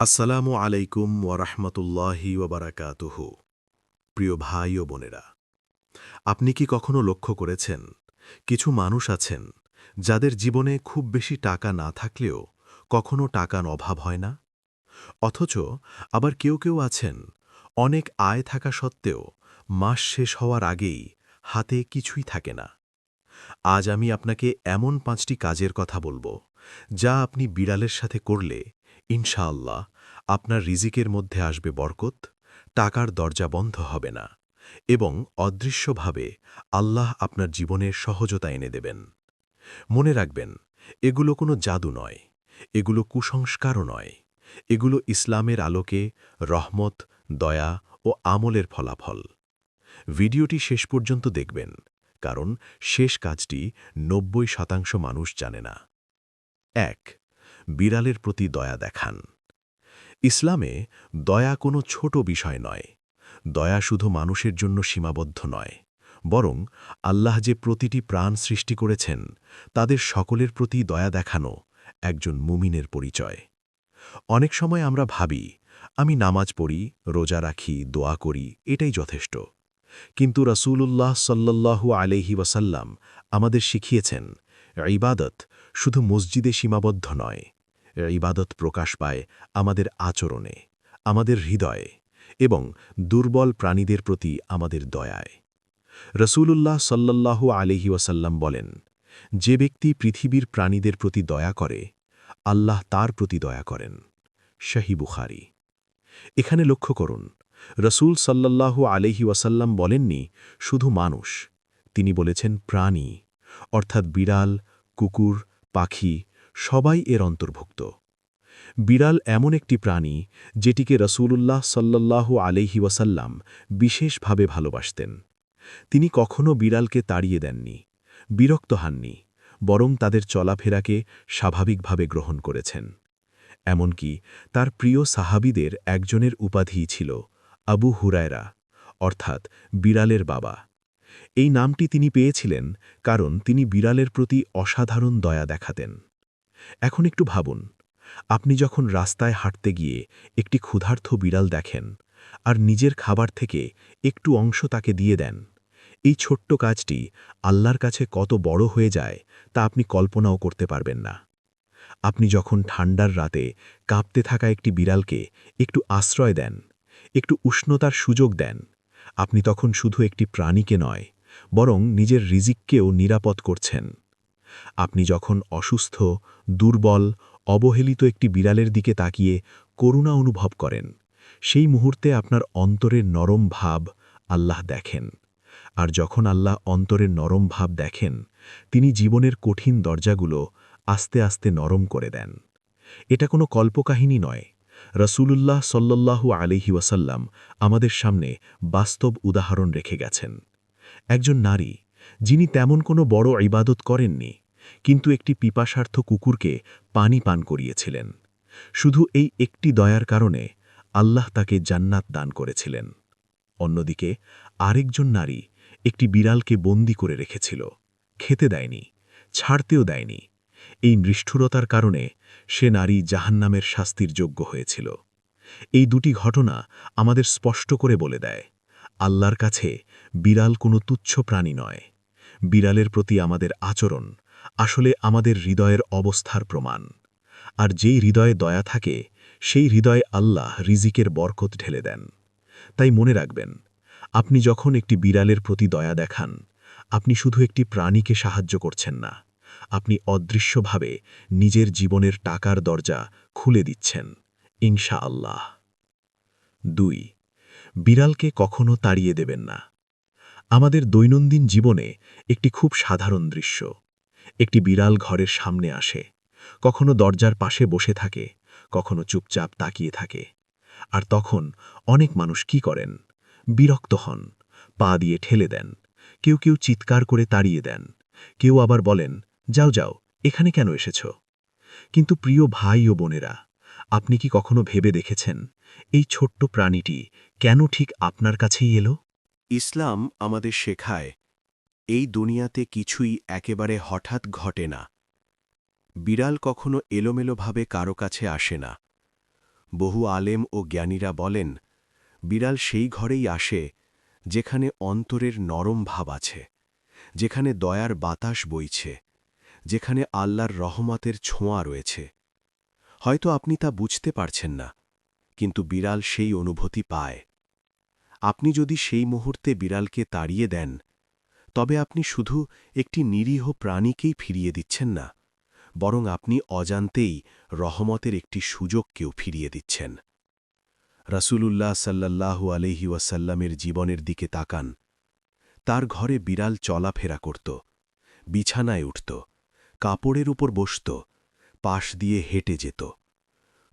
আসসালামু আলাইকুম ওয়ারহমতুল্লাহি ওবরাকাতুহু প্রিয় ভাই ও বোনেরা, আপনি কি কখনো লক্ষ্য করেছেন, কিছু মানুষ আছেন যাদের জীবনে খুব বেশি টাকা না থাকলেও কখনো টাকার অভাব হয় না? অথচ আবার কেউ কেউ আছেন, অনেক আয় থাকা সত্ত্বেও মাস শেষ হওয়ার আগেই হাতে কিছুই থাকে না। আজ আমি আপনাকে এমন পাঁচটি কাজের কথা বলব, যা আপনি বিড়ালের সাথে করলে ইনশাআল্লাহ, আপনার রিজিকের মধ্যে আসবে বরকত, টাকার দরজা বন্ধ হবে না এবং অদৃশ্যভাবে আল্লাহ আপনার জীবনের সহজতা এনে দেবেন। মনে রাখবেন, এগুলো কোনো জাদু নয়, এগুলো কুসংস্কারও নয়, এগুলো ইসলামের আলোকে রহমত, দয়া ও আমলের ফলাফল। ভিডিওটি শেষ পর্যন্ত দেখবেন, কারণ শেষ কাজটি নব্বই শতাংশ মানুষ জানে না। এক বিড়ালের প্রতি দয়া দেখান। ইসলামে দয়া কোনো ছোট বিষয় নয়। দয়া শুধু মানুষের জন্য সীমাবদ্ধ নয়। বরং আল্লাহ যে প্রতিটি প্রাণ সৃষ্টি করেছেন, তাদের সকলের প্রতি দয়া দেখানো একজন মুমিনের পরিচয়। অনেক সময় আমরা ভাবি, আমি নামাজ পড়ি, রোজা রাখি, দোয়া করি, এটাই যথেষ্ট। কিন্তু রাসূলুল্লাহ সাল্লাল্লাহু আলহি ওয়াসাল্লাম আমাদের শিখিয়েছেন, ইবাদত শুধু মসজিদে সীমাবদ্ধ নয় ইবাদত প্রকাশ পায় আমাদের আচরণে, আমাদের হৃদয়ে এবং দুর্বল প্রাণীদের প্রতি আমাদের দয়ায়। রসূলুল্লাহ সাল্লাল্লাহু আলহি ওয়াসাল্লাম বলেন, যে ব্যক্তি পৃথিবীর প্রাণীদের প্রতি দয়া করে, আল্লাহ তার প্রতি দয়া করেন। শাহি বুখারি। এখানে লক্ষ্য করুন, রসূল সাল্লাল্লাহু আলহি ওয়াসাল্লাম বলেননি শুধু মানুষ, তিনি বলেছেন প্রাণী, অর্থাৎ বিড়াল, কুকুর, পাখি সবাই এর অন্তর্ভুক্ত। বিড়াল এমন একটি প্রাণী যেটিকে রসূলুল্লাহ সাল্লাল্লাহু আলহি ওয়াসাল্লাম বিশেষভাবে ভালোবাসতেন। তিনি কখনও বিড়ালকে তাড়িয়ে দেননি, বিরক্ত হাননি, বরং তাদের চলাফেরাকে স্বাভাবিকভাবে গ্রহণ করেছেন। এমনকি তার প্রিয় সাহাবিদের একজনের উপাধি ছিল আবু হুরায়রা, অর্থাৎ বিড়ালের বাবা। এই নামটি তিনি পেয়েছিলেন কারণ তিনি বিড়ালের প্রতি অসাধারণ দয়া দেখাতেন। এখন একটু ভাবুন। আপনি যখন রাস্তায় হাঁটতে গিয়ে একটি ক্ষুধার্থ বিড়াল দেখেন আর নিজের খাবার থেকে একটু অংশ তাকে দিয়ে দেন, এই ছোট্ট কাজটি আল্লাহর কাছে কত বড় হয়ে যায় তা আপনি কল্পনাও করতে পারবেন না। আপনি যখন ঠান্ডার রাতে কাঁপতে থাকা একটি বিড়ালকে একটু আশ্রয় দেন, একটু উষ্ণতার সুযোগ দেন, আপনি তখন শুধু একটি প্রাণীকে নয়, বরং নিজের রিজিককেও নিরাপদ করছেন। আপনি যখন অসুস্থ, দুর্বল, অবহেলিত একটি বিড়ালের দিকে তাকিয়ে করুণা অনুভব করেন, সেই মুহূর্তে আপনার অন্তরের নরম ভাব আল্লাহ দেখেন। আর যখন আল্লাহ অন্তরের নরম ভাব দেখেন, তিনি জীবনের কঠিন দরজাগুলো আস্তে আস্তে নরম করে দেন। এটা কোনো কল্পকাহিনী নয়। রসুলুল্লাহ সল্লাল্লাহু আলিহি ওয়াসাল্লাম আমাদের সামনে বাস্তব উদাহরণ রেখে গেছেন। একজন নারী, যিনি তেমন কোনো বড় ইবাদত করেননি কিন্তু একটি পিপাসার্থ কুকুরকে পানি পান করিয়েছিলেন। শুধু এই একটি দয়ার কারণে আল্লাহ তাকে জান্নাত দান করেছিলেন। অন্যদিকে আরেকজন নারী একটি বিড়ালকে বন্দি করে রেখেছিল। খেতে দেয়নি, ছাড়তেও দেয়নি। এই নিষ্ঠুরতার কারণে সে নারী জাহান্নামের শাস্তির যোগ্য হয়েছিল। এই দুটি ঘটনা আমাদের স্পষ্ট করে বলে দেয়, আল্লাহর কাছে বিড়াল কোনো তুচ্ছ প্রাণী নয়। বিড়ালের প্রতি আমাদের আচরণ আসলে আমাদের হৃদয়ের অবস্থার প্রমাণ। আর যেই হৃদয়ে দয়া থাকে, সেই হৃদয়ে আল্লাহ রিজিকের বরকত ঢেলে দেন। তাই মনে রাখবেন, আপনি যখন একটি বিড়ালের প্রতি দয়া দেখান, আপনি শুধু একটি প্রাণীকে সাহায্য করছেন না, আপনি অদৃশ্যভাবে নিজের জীবনের টাকার দরজা খুলে দিচ্ছেন ইনশা আল্লাহ দুই, বিড়ালকে কখনো তাড়িয়ে দেবেন না। আমাদের দৈনন্দিন জীবনে একটি খুব সাধারণ দৃশ্য। একটি বিড়াল ঘরের সামনে আসে। কখনো দরজার পাশে বসে থাকে, কখনো চুপচাপ তাকিয়ে থাকে। আর তখন অনেক মানুষ কি করেন? বিরক্ত হন, পা দিয়ে ঠেলে দেন, কেউ কেউ চিৎকার করে তাড়িয়ে দেন, কেউ আবার বলেন, যাও যাও, এখানে কেন এসেছ? কিন্তু প্রিয় ভাই ও বোনেরা, আপনি কি কখনো ভেবে দেখেছেন, এই ছোট্ট প্রাণীটি কেন ঠিক আপনার কাছেই এলো? ইসলাম আমাদের শেখায় এই দুনিয়াতে কিছুই একেবারে হঠাৎ ঘটে না। বিড়াল কখনো এলোমেলোভাবে কারও কাছে আসে না। বহু আলেম ও জ্ঞানীরা বলেন, বিড়াল সেই ঘরেই আসে যেখানে অন্তরের নরম ভাব আছে, যেখানে দয়ার বাতাস বইছে, যেখানে আল্লাহর রহমতের ছোঁয়া রয়েছে। হয়তো আপনি তা বুঝতে পারছেন না, কিন্তু বিড়াল সেই অনুভূতি পায়। আপনি যদি সেই মুহূর্তে বিড়ালকে তাড়িয়ে দেন তবে আপনি শুধু একটি নিরীহ প্রাণীকেই ফিরিয়ে দিচ্ছেন না, বরং আপনি অজান্তেই রহমতের একটি সুযোগকেও ফিরিয়ে দিচ্ছেন। রাসূলুল্লাহ সাল্লাল্লাহু আলহি ওয়াসাল্লামের জীবনের দিকে তাকান। তার ঘরে বিড়াল চলাফেরা করত, বিছানায় উঠত, কাপড়ের উপর বসত, পাশ দিয়ে হেঁটে যেত।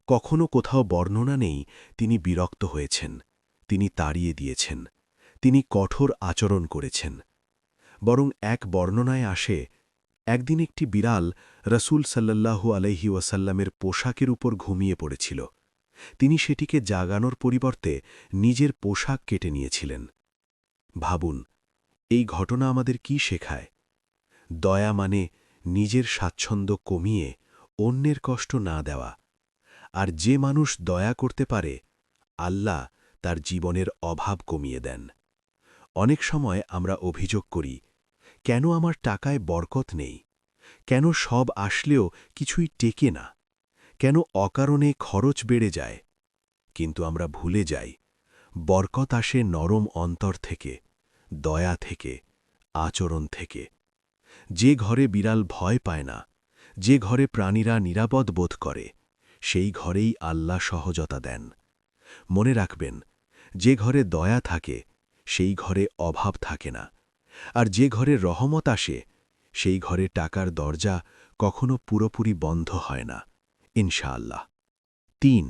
কখনো কোথাও বর্ণনা নেই তিনি বিরক্ত হয়েছেন, তিনি তাড়িয়ে দিয়েছেন, তিনি কঠোর আচরণ করেছেন। বরং এক বর্ণনায় আসে, একদিন একটি বিড়াল রসুল সাল্লাল্লাহু আলহি ওয়াসাল্লামের পোশাকের উপর ঘুমিয়ে পড়েছিল। তিনি সেটিকে জাগানোর পরিবর্তে নিজের পোশাক কেটে নিয়েছিলেন। ভাবুন, এই ঘটনা আমাদের কি শেখায়? দয়া মানে নিজের স্বাচ্ছন্দ্য কমিয়ে অন্যের কষ্ট না দেওয়া। আর যে মানুষ দয়া করতে পারে, আল্লাহ তার জীবনের অভাব কমিয়ে দেন। অনেক সময় আমরা অভিযোগ করি কেন আমার টাকায় বরকত নেই? কেন সব আসলেও কিছুই টেকে না? কেন অকারণে খরচ বেড়ে যায়? কিন্তু আমরা ভুলে যাই। বরকত আসে নরম অন্তর থেকে, দয়া থেকে, আচরণ থেকে। যে ঘরে বিড়াল ভয় পায় না, যে ঘরে প্রাণীরা নিরাপদ বোধ করে, সেই ঘরেই আল্লাহ সহজতা দেন। মনে রাখবেন, যে ঘরে দয়া থাকে, সেই ঘরে অভাব থাকে না। আর যে ঘরে রহমত আসে, সেই ঘরে টাকার দরজা কখনো পুরোপুরি বন্ধ হয় না, ইনশাআল্লাহ। তিন,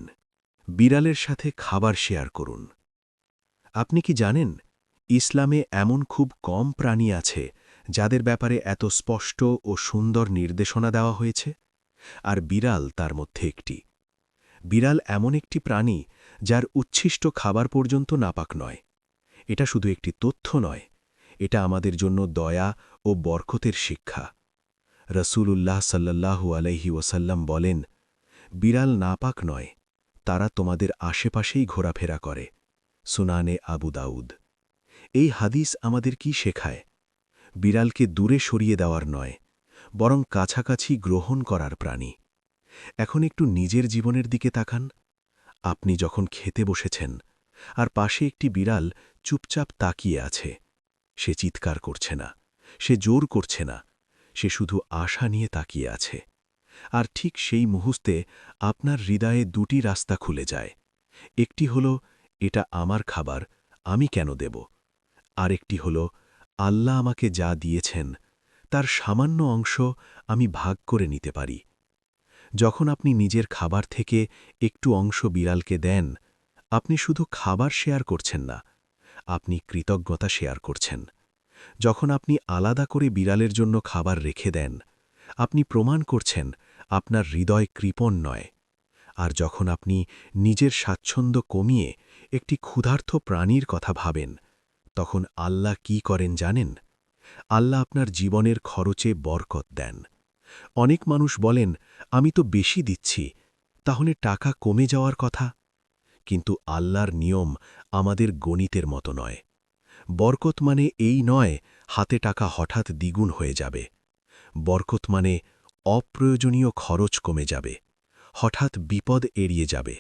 বিড়ালের সাথে খাবার শেয়ার করুন। আপনি কি জানেন, ইসলামে এমন খুব কম প্রাণী আছে যাদের ব্যাপারে এত স্পষ্ট ও সুন্দর নির্দেশনা দেওয়া হয়েছে? আর বিড়াল তার মধ্যে একটি। বিড়াল এমন একটি প্রাণী যার উচ্ছিষ্ট খাবার পর্যন্ত নাপাক নয়। এটা শুধু একটি তথ্য নয় এটা আমাদের জন্য দয়া ও বরকতের শিক্ষা। রসূলুল্লাহ সাল্লাল্লাহু আলাইহি ওসাল্লাম বলেন, বিড়াল নাপাক নয়, তারা তোমাদের আশেপাশেই ঘোরাফেরা করে। সুনানে আবু দাউদ। এই হাদিস আমাদের কি শেখায়? বিড়ালকে দূরে সরিয়ে দেওয়ার নয়, বরং কাছাকাছি গ্রহণ করার প্রাণী। এখন একটু নিজের জীবনের দিকে তাকান। আপনি যখন খেতে বসেছেন, আর পাশে একটি বিড়াল চুপচাপ তাকিয়ে আছে সে চিৎকার করছে না, সে জোর করছে না, সে শুধু আশা নিয়ে তাকিয়ে আছে। আর ঠিক সেই মুহূর্তে আপনার হৃদয়ে দুটি রাস্তা খুলে যায়। একটি হল, এটা আমার খাবার, আমি কেন দেব? আর একটি হল, আল্লাহ আমাকে যা দিয়েছেন, তার সামান্য অংশ আমি ভাগ করে নিতে পারি। যখন আপনি নিজের খাবার থেকে একটু অংশ বিড়ালকে দেন, আপনি শুধু খাবার শেয়ার করছেন না আপনি কৃতজ্ঞতা শেয়ার করছেন। যখন আপনি আলাদা করে বিড়ালের জন্য খাবার রেখে দেন, আপনি প্রমাণ করছেন আপনার হৃদয় কৃপণ নয়। আর যখন আপনি নিজের স্বাচ্ছন্দ্য কমিয়ে একটি ক্ষুধার্থ প্রাণীর কথা ভাবেন, তখন আল্লাহ কি করেন জানেন? আল্লাহ আপনার জীবনের খরচে বরকত দেন। অনেক মানুষ বলেন, আমি তো বেশি দিচ্ছি, তাহলে টাকা কমে যাওয়ার কথা? কিন্তু আল্লাহর নিয়ম আমাদের গণিতের মতো নয়। বরকত মানে এই নয়, হাতে টাকা হঠাৎ দ্বিগুণ হয়ে যাবে। বরকত মানে অপ্রয়োজনীয় খরচ কমে যাবে, হঠাৎ বিপদ এড়িয়ে যাবে,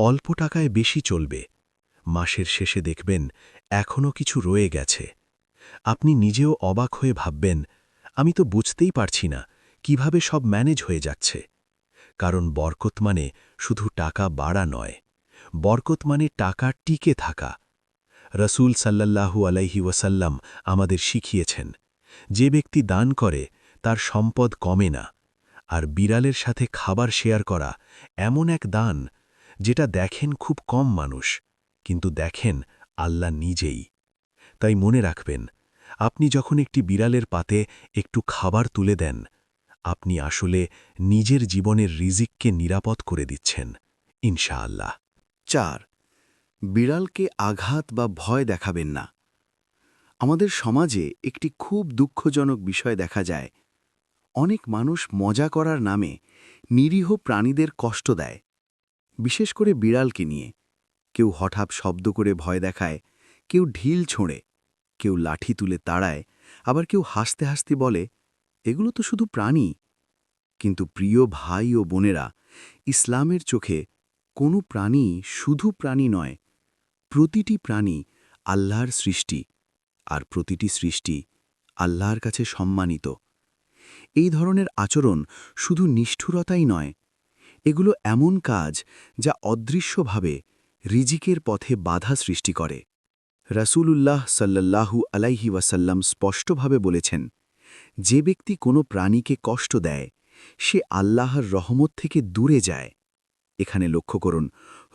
অল্প টাকায় বেশি চলবে। মাসের শেষে দেখবেন এখনও কিছু রয়ে গেছে। আপনি নিজেও অবাক হয়ে ভাববেন, আমি তো বুঝতেই পারছি না, কীভাবে সব ম্যানেজ হয়ে যাচ্ছে? কারণ বরকত মানে শুধু টাকা বাড়া নয়। বরকত মানে টাকা টিকে থাকা। রসুল সাল্লাল্লাহু আলাইহি ওয়াসাল্লাম আমাদের শিখিয়েছেন, যে ব্যক্তি দান করে, তার সম্পদ কমে না, আর বিড়ালের সাথে খাবার শেয়ার করা এমন এক দান, যেটা দেখেন খুব কম মানুষ, কিন্তু দেখেন আল্লাহ নিজেই। তাই মনে রাখবেন, আপনি যখন একটি বিড়ালের পাতে একটু খাবার তুলে দেন, আপনি আসলে নিজের জীবনের রিজিককে নিরাপদ করে দিচ্ছেন, ইনশাআল্লাহ। চার, বিড়ালকে আঘাত বা ভয় দেখাবেন না। আমাদের সমাজে একটি খুব দুঃখজনক বিষয় দেখা যায়। অনেক মানুষ মজা করার নামে নিরীহ প্রাণীদের কষ্ট দেয়, বিশেষ করে বিড়ালকে নিয়ে। কেউ হঠাৎ শব্দ করে ভয় দেখায়, কেউ ঢিল ছোঁড়ে, কেউ লাঠি তুলে তাড়ায়, আবার কেউ হাসতে হাসতে বলে, এগুলো তো শুধু প্রাণী। কিন্তু প্রিয় ভাই ও বোনেরা ইসলামের চোখে কোনো প্রাণী শুধু প্রাণী নয়, প্রতিটি প্রাণী আল্লাহর সৃষ্টি, আর প্রতিটি সৃষ্টি আল্লাহর কাছে সম্মানিত। এই ধরনের আচরণ শুধু নিষ্ঠুরতাই নয়, এগুলো এমন কাজ যা অদৃশ্যভাবে রিজিকের পথে বাধা সৃষ্টি করে। রাসূলুল্লাহ সাল্লাল্লাহু আলাইহি ওয়াসাল্লাম স্পষ্টভাবে বলেছেন, যে ব্যক্তি কোনো প্রাণীকে কষ্ট দেয়, সে আল্লাহর রহমত থেকে দূরে যায়। এখানে লক্ষ্য করুন,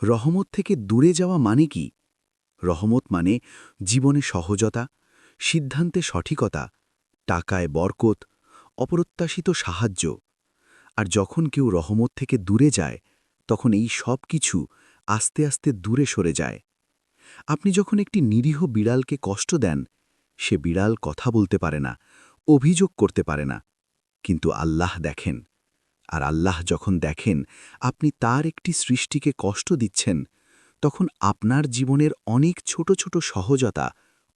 রহমত থেকে দূরে যাওয়া মানে কি? রহমত মানে জীবনে সহজতা, সিদ্ধান্তে সঠিকতা, টাকায় বরকত, অপ্রত্যাশিত সাহায্য। আর যখন কেউ রহমত থেকে দূরে যায়, তখন এই সব কিছু আস্তে আস্তে দূরে সরে যায়। আপনি যখন একটি নিরীহ বিড়ালকে কষ্ট দেন, সে বিড়াল কথা বলতে পারে না, অভিযোগ করতে পারে না। কিন্তু আল্লাহ দেখেন আর আল্লাহ যখন দেখেন আপনি তার একটি সৃষ্টিকে কষ্ট দিচ্ছেন, তখন আপনার জীবনের অনেক ছোট ছোট সহজতা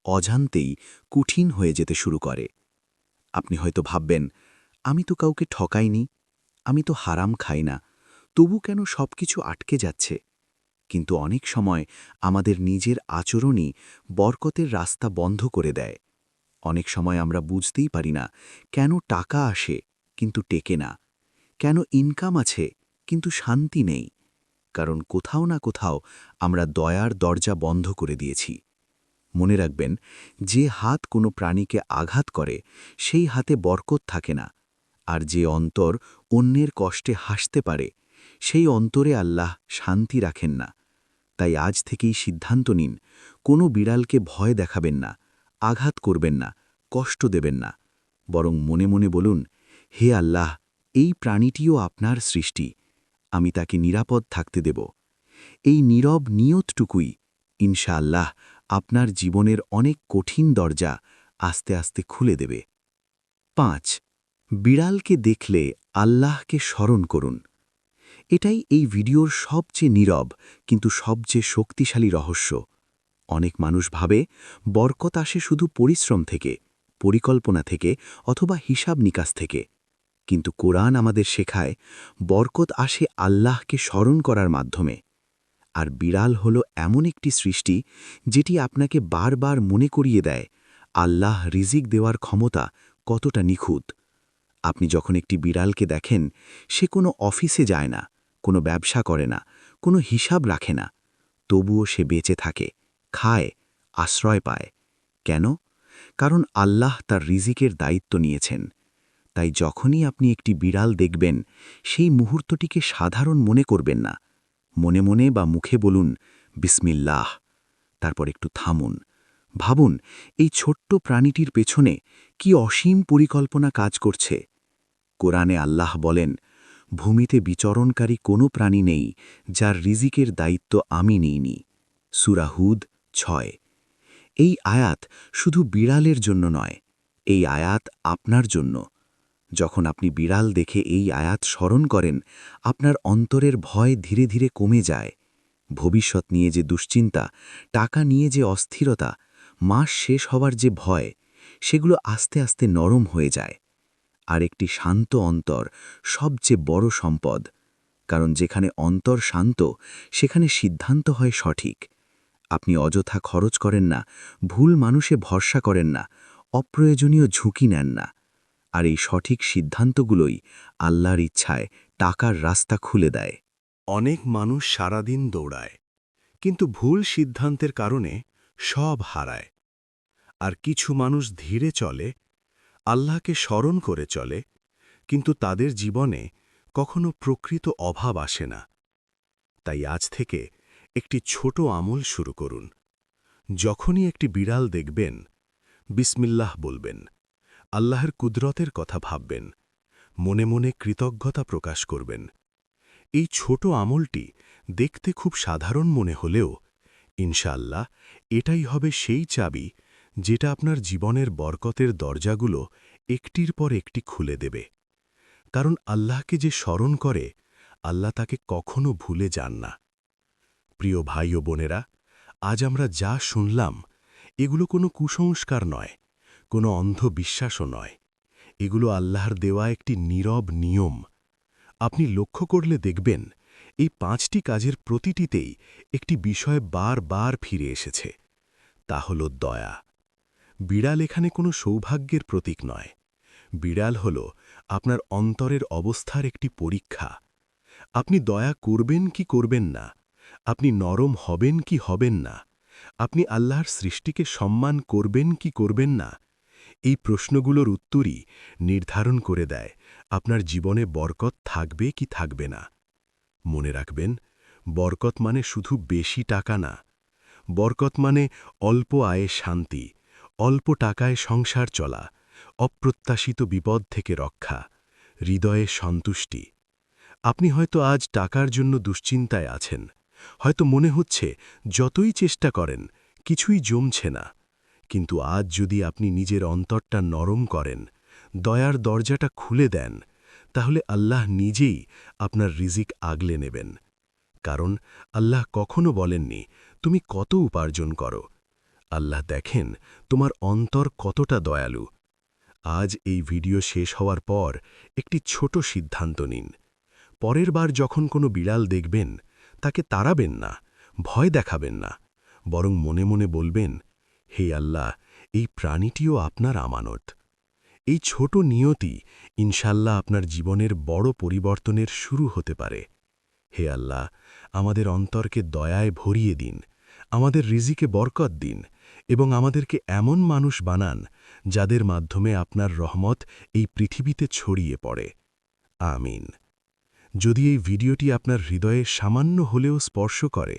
অজান্তেই কঠিন হয়ে যেতে শুরু করে। আপনি হয়তো ভাববেন, আমি তো কাউকে ঠকাইনি, আমি তো হারাম খাই না, তবু কেন সব কিছু আটকে যাচ্ছে? কিন্তু অনেক সময় আমাদের নিজের আচরণই বরকতের রাস্তা বন্ধ করে দেয়। অনেক সময় আমরা বুঝতেই পারি না, কেন টাকা আসে কিন্তু টেকে না। কেন ইনকাম আছে, কিন্তু শান্তি নেই? কারণ কোথাও না কোথাও আমরা দয়ার দরজা বন্ধ করে দিয়েছি। মনে রাখবেন, যে হাত কোনো প্রাণীকে আঘাত করে, সেই হাতে বরকত থাকে না। আর যে অন্তর অন্যের কষ্টে হাসতে পারে, সেই অন্তরে আল্লাহ শান্তি রাখেন না। তাই আজ থেকেই সিদ্ধান্ত নিন, কোনো বিড়ালকে ভয় দেখাবেন না, আঘাত করবেন না, কষ্ট দেবেন না। বরং মনে মনে বলুন, হে আল্লাহ এই প্রাণীটিও আপনার সৃষ্টি। আমি তাকে নিরাপদ থাকতে দেব। এই নীরব নিয়তটুকুই, ইনশাআল্লাহ, আপনার জীবনের অনেক কঠিন দরজা আস্তে আস্তে খুলে দেবে। পাঁচ, বিড়ালকে দেখলে আল্লাহকে স্মরণ করুন। এটাই এই ভিডিওর সবচেয়ে নীরব কিন্তু সবচেয়ে শক্তিশালী রহস্য। অনেক মানুষ ভাবে, বরকত আসে শুধু পরিশ্রম থেকে, পরিকল্পনা থেকে অথবা হিসাব নিকাশ থেকে। কিন্তু কোরআন আমাদের শেখায় বরকত আসে আল্লাহকে স্মরণ করার মাধ্যমে। আর বিড়াল হল এমন একটি সৃষ্টি যেটি আপনাকে বারবার মনে করিয়ে দেয় আল্লাহ রিজিক দেওয়ার ক্ষমতা কতটা নিখুঁত। আপনি যখন একটি বিড়ালকে দেখেন, সে কোনো অফিসে যায় না, কোনো ব্যবসা করে না, কোনো হিসাব রাখে না। তবুও সে বেঁচে থাকে, খায়, আশ্রয় পায়। কেন? কারণ আল্লাহ তার রিজিকের দায়িত্ব নিয়েছেন। তাই যখনই আপনি একটি বিড়াল দেখবেন, সেই মুহূর্তটিকে সাধারণ মনে করবেন না। মনে মনে বা মুখে বলুন, বিসমিল্লাহ। তারপর একটু থামুন। ভাবুন, এই ছোট্ট প্রাণীটির পেছনে কি অসীম পরিকল্পনা কাজ করছে। কোরআনে আল্লাহ বলেন, ভূমিতে বিচরণকারী কোনো প্রাণী নেই, যার রিজিকের দায়িত্ব আমি নিইনি। সুরাহুদ ছয়। এই আয়াত শুধু বিড়ালের জন্য নয়, এই আয়াত আপনার জন্য। যখন আপনি বিড়াল দেখে এই আয়াত স্মরণ করেন, আপনার অন্তরের ভয় ধীরে ধীরে কমে যায়। ভবিষ্যৎ নিয়ে যে দুশ্চিন্তা, টাকা নিয়ে যে অস্থিরতা, মাস শেষ হবার যে ভয়, সেগুলো আস্তে আস্তে নরম হয়ে যায়। আর একটি শান্ত অন্তর সবচেয়ে বড় সম্পদ, কারণ যেখানে অন্তর শান্ত, সেখানে সিদ্ধান্ত হয় সঠিক। আপনি অযথা খরচ করেন না, ভুল মানুষে ভরসা করেন না, অপ্রয়োজনীয় ঝুঁকি নেন না। আর এই সঠিক সিদ্ধান্তগুলোই আল্লাহর ইচ্ছায় টাকার রাস্তা খুলে দেয়। অনেক মানুষ সারাদিন দৌড়ায়, কিন্তু ভুল সিদ্ধান্তের কারণে সব হারায়। আর কিছু মানুষ ধীরে চলে, আল্লাহকে স্মরণ করে চলে, কিন্তু তাদের জীবনে কখনো প্রকৃত অভাব আসে না। তাই আজ থেকে একটি ছোট আমল শুরু করুন। যখনই একটি বিড়াল দেখবেন, বিসমিল্লাহ বলবেন। আল্লাহর কুদরতের কথা ভাববেন, মনে মনে কৃতজ্ঞতা প্রকাশ করবেন। এই ছোট আমলটি দেখতে খুব সাধারণ মনে হলেও, ইনশাআল্লাহ, এটাই হবে সেই চাবি যেটা আপনার জীবনের বরকতের দরজাগুলো একটির পর একটি খুলে দেবে। কারণ আল্লাহকে যে স্মরণ করে, আল্লাহ তাকে কখনো ভুলে যান না। প্রিয় ভাই ও বোনেরা, আজ আমরা যা শুনলাম, এগুলো কোনো কুসংস্কার নয়। কোনো অন্ধ বিশ্বাসও নয়। এগুলো আল্লাহর দেওয়া একটি নীরব নিয়ম। আপনি লক্ষ্য করলে দেখবেন, এই পাঁচটি কাজের প্রতিটিতেই একটি বিষয় বারবার ফিরে এসেছে। তা হল দয়া। বিড়াল এখানে কোনো সৌভাগ্যের প্রতীক নয়। বিড়াল হল আপনার অন্তরের অবস্থার একটি পরীক্ষা। আপনি দয়া করবেন কি করবেন না, আপনি নরম হবেন কি হবেন না, আপনি আল্লাহর সৃষ্টিকে সম্মান করবেন কি করবেন না এই প্রশ্নগুলোর উত্তরই নির্ধারণ করে দেয় আপনার জীবনে বরকত থাকবে কি থাকবে না। মনে রাখবেন, বরকত মানে শুধু বেশি টাকা না। বরকত মানে অল্প আয়ে শান্তি, অল্প টাকায় সংসার চলা, অপ্রত্যাশিত বিপদ থেকে রক্ষা, হৃদয়ে সন্তুষ্টি। আপনি হয়তো আজ টাকার জন্য দুশ্চিন্তায় আছেন। হয়তো মনে হচ্ছে, যতই চেষ্টা করেন, কিছুই জমছে না। কিন্তু আজ যদি আপনি নিজের অন্তরটা নরম করেন, দয়ার দরজাটা খুলে দেন, তাহলে আল্লাহ নিজেই আপনার রিজিক আগলে নেবেন। কারণ আল্লাহ কখনো বলেননি, তুমি কত উপার্জন করো? আল্লাহ দেখেন তোমার অন্তর কতটা দয়ালু। আজ এই ভিডিও শেষ হওয়ার পর একটি ছোট সিদ্ধান্ত নিন। পরের বার যখন কোনো বিড়াল দেখবেন, তাকে তাড়াবেন না, ভয় দেখাবেন না, বরং মনে মনে বলবেন হে আল্লাহ, এই প্রাণীটিও আপনার আমানত। এই ছোট নিয়তি ইনশাল্লাহ আপনার জীবনের বড় পরিবর্তনের শুরু হতে পারে। হে আল্লাহ, আমাদের অন্তরকে দয়ায় ভরিয়ে দিন, আমাদের রিজিকে বরকত দিন এবং আমাদেরকে এমন মানুষ বানান যাদের মাধ্যমে আপনার রহমত এই পৃথিবীতে ছড়িয়ে পড়ে। আমিন। যদি এই ভিডিওটি আপনার হৃদয়ে সামান্য হলেও স্পর্শ করে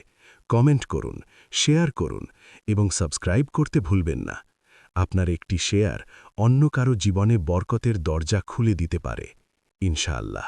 কমেন্ট করুন, শেয়ার করুন এবং সাবস্ক্রাইব করতে ভুলবেন না। আপনার একটি শেয়ার অন্য কারও জীবনে বরকতের দরজা খুলে দিতে পারে, ইনশাআল্লাহ।